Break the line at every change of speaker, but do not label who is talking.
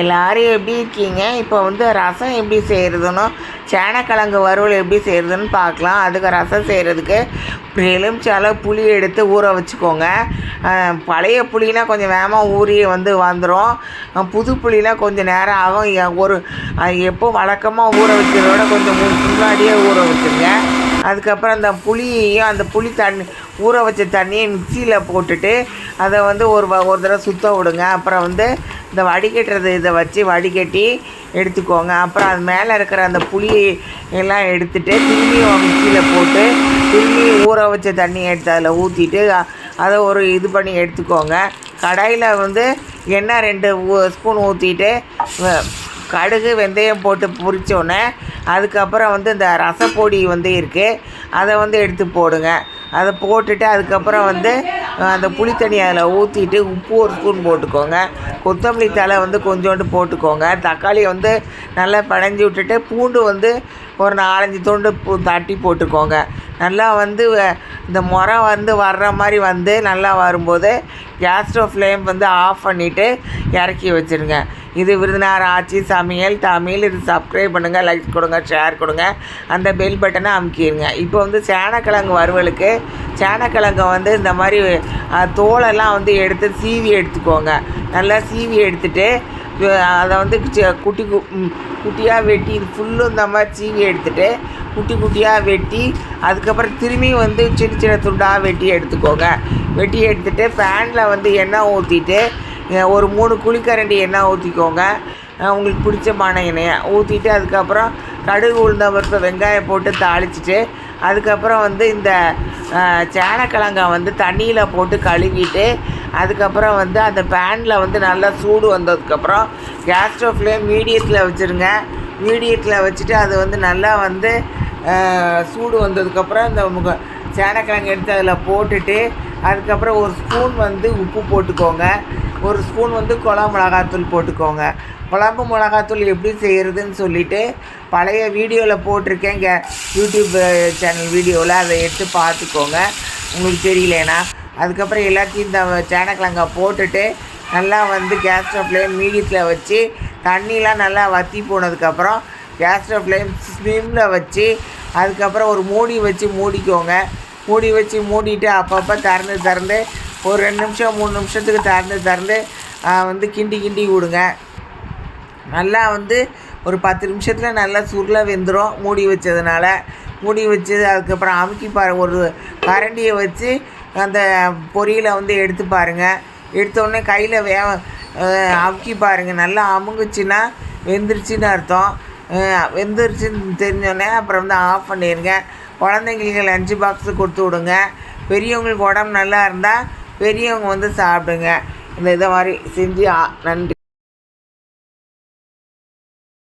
எல்லாரும் எப்படி இருக்கீங்க? இப்போ வந்து ரசம் எப்படி செய்கிறதுன்னு சேனக்கிழங்கு வறுவல் எப்படி செய்கிறதுன்னு பார்க்கலாம். அதுக்கு ரசம் செய்கிறதுக்கு எலுமிச்சால புளி எடுத்து ஊற வச்சுக்கோங்க. பழைய புளினா கொஞ்சம் வேகமாக ஊறி வந்து வந்துடும் புது புளினா கொஞ்சம் நேரம் ஆகும். ஒரு எப்போ வழக்கமாக ஊற வைக்கிறதோட கொஞ்சம் முன்னாடியே ஊற வச்சுருங்க. அதுக்கப்புறம் அந்த புளியையும் அந்த புளி தண்ணி ஊற வச்ச தண்ணியை மிக்சியில் போட்டுட்டு அதை வந்து ஒரு ஒரு தடவை சுத்த விடுங்க. அப்புறம் வந்து இந்த வடிகட்டுறது இதை வச்சு வடிகட்டி எடுத்துக்கோங்க. அப்புறம் அது மேலே இருக்கிற அந்த புளியை எல்லாம் எடுத்துகிட்டு திரும்பியும் மிக்சியில் போட்டு திரும்பி ஊற வச்ச தண்ணியை எடுத்து அதில் ஊற்றிட்டு அதை ஒரு இது பண்ணி எடுத்துக்கோங்க. கடாயில் வந்து எண்ணெய் ரெண்டு ஊ- ஸ்பூன் ஊற்றிட்டு கடுகு வெந்தயம் போட்டு பொரிச்சோன்னே அதுக்கப்புறம் வந்து இந்த ரசப்பொடி வந்து இருக்குது அதை வந்து எடுத்து போடுங்க. அதை போட்டுட்டு அதுக்கப்புறம் வந்து அந்த புளித்தண்ணி அதில் ஊற்றிட்டு உப்பு ஒரு ஸ்பூன் போட்டுக்கோங்க. கொத்தமல்லி தழை வந்து கொஞ்சோண்டு போட்டுக்கோங்க. தக்காளி வந்து நல்லா படைஞ்சி விட்டுட்டு பூண்டு வந்து ஒரு நாலஞ்சு துண்டு பூ தட்டி போட்டுக்கோங்க. நல்லா வந்து வ- இந்த முறை வந்து வர்ற மாதிரி வந்து நல்லா வரும்போது கேஸ் ஸ்டவ் ஃப்ளேம் வந்து ஆஃப் பண்ணிவிட்டு இறக்கி வச்சுருங்க. இது விருதுநகர் ஆட்சி சமையல் தமிழ். இது சப்ஸ்கிரைப் பண்ணுங்கள் லைக் கொடுங்க ஷேர் கொடுங்க. அந்த பெல் பட்டனை அமுக்கிடுங்க இப்போ வந்து சேனக்கிழங்கு வறுவலுக்கு சேனக்கிழங்கை வந்து இந்த மாதிரி தோலெல்லாம் வந்து எடுத்து சீவி எடுத்துக்கோங்க. நல்லா சீவி எடுத்துட்டு அதை வந்து குட்டி கு- குட்டியாக வெட்டி இது ஃபுல்லும் இந்த மாதிரி சீவி எடுத்துகிட்டு குட்டி குட்டியாக வெட்டி அதுக்கப்புறம் திரும்பி வந்து சின்ன சின்ன துண்டாக வெட்டி எடுத்துக்கோங்க. வெட்டி எடுத்துகிட்டு ஃபேனில் வந்து எண்ணெய் ஊற்றிட்டு ஒரு மூணு குழிக்கரண்டி எண்ணெய் ஊற்றிக்கோங்க உங்களுக்கு பிடிச்சமான எண்ணெயை. ஊற்றிட்டு அதுக்கப்புறம் கடுகு உளுந்த பருப்பு வெங்காயம் போட்டு தாளிச்சிட்டு அதுக்கப்புறம் வந்து இந்த சேனக்கிழங்கை வந்து தண்ணியில் போட்டு கழுவிட்டு அதுக்கப்புறம் வந்து அந்த பேனில் வந்து நல்லா சூடு வந்ததுக்கப்புறம் கேஸ் ஸ்டவ்லேயே மீடியத்தில் வச்சுருங்க. மீடியத்தில் வச்சுட்டு அது வந்து நல்லா வந்து சூடு வந்ததுக்கப்புறம் இந்த முக சேனக்கிழங்கு எடுத்து அதில் போட்டுட்டு அதுக்கப்புறம் ஒரு ஸ்பூன் வந்து உப்பு போட்டுக்கோங்க. ஒரு ஸ்பூன் வந்து குழம்பு மிளகாத்தூள் போட்டுக்கோங்க. குழம்பு மிளகாத்தூள் எப்படி செய்கிறதுன்னு சொல்லிட்டு பழைய வீடியோவில் போட்டிருக்கேன். இங்கே யூடியூப் சேனல் வீடியோவில் அதை எடுத்து பார்த்துக்கோங்க. உங்களுக்கு தெரியலனா. அதுக்கப்புறம் எல்லாத்தையும் இந்த சேனக்கிழங்க போட்டுட்டு நல்லா வந்து கேஸ் ஸ்டவ் ஃப்ளேம் மீடியத்தில் வச்சு தண்ணிலாம் நல்லா வற்றி போனதுக்கப்புறம் கேஸ் ஸ்டவ் ஃப்ளேம் ஸ்லிம்மில் வச்சு அதுக்கப்புறம் ஒரு மூடி வச்சு மூடிக்கோங்க. மூடி வச்சு மூடிட்டு அப்பப்போ திறந்து திறந்து ஒரு ரெண்டு நிமிஷம் மூணு நிமிஷத்துக்கு திறந்து திறந்து வந்து கிண்டி கிண்டி விடுங்க. நல்லா வந்து ஒரு பத்து நிமிஷத்தில் நல்லா சுருள வெந்துடும் மூடி வச்சதுனால. மூடி வச்சு அதுக்கப்புறம் அமுக்கி பாரு ஒரு கரண்டியை வச்சு அந்த பொரியலை வந்து எடுத்து பாருங்கள் எடுத்தோடனே கையில் வே அமுக்கி பாருங்கள் நல்லா அமுங்குச்சுன்னா வெந்துருச்சுன்னு அர்த்தம். வெந்துருச்சுன்னு தெரிஞ்சோடனே அப்புறம் வந்து ஆஃப் பண்ணிடுங்க குழந்தைங்களுக்கு லஞ்சு பாக்ஸு கொடுத்து விடுங்க. பெரியவங்களுக்கு உடம்பு நல்லா இருந்தால் பெரியவங்க வந்து சாப்பிடுங்க. இந்த இதை மாதிரி செஞ்சு நன்றி.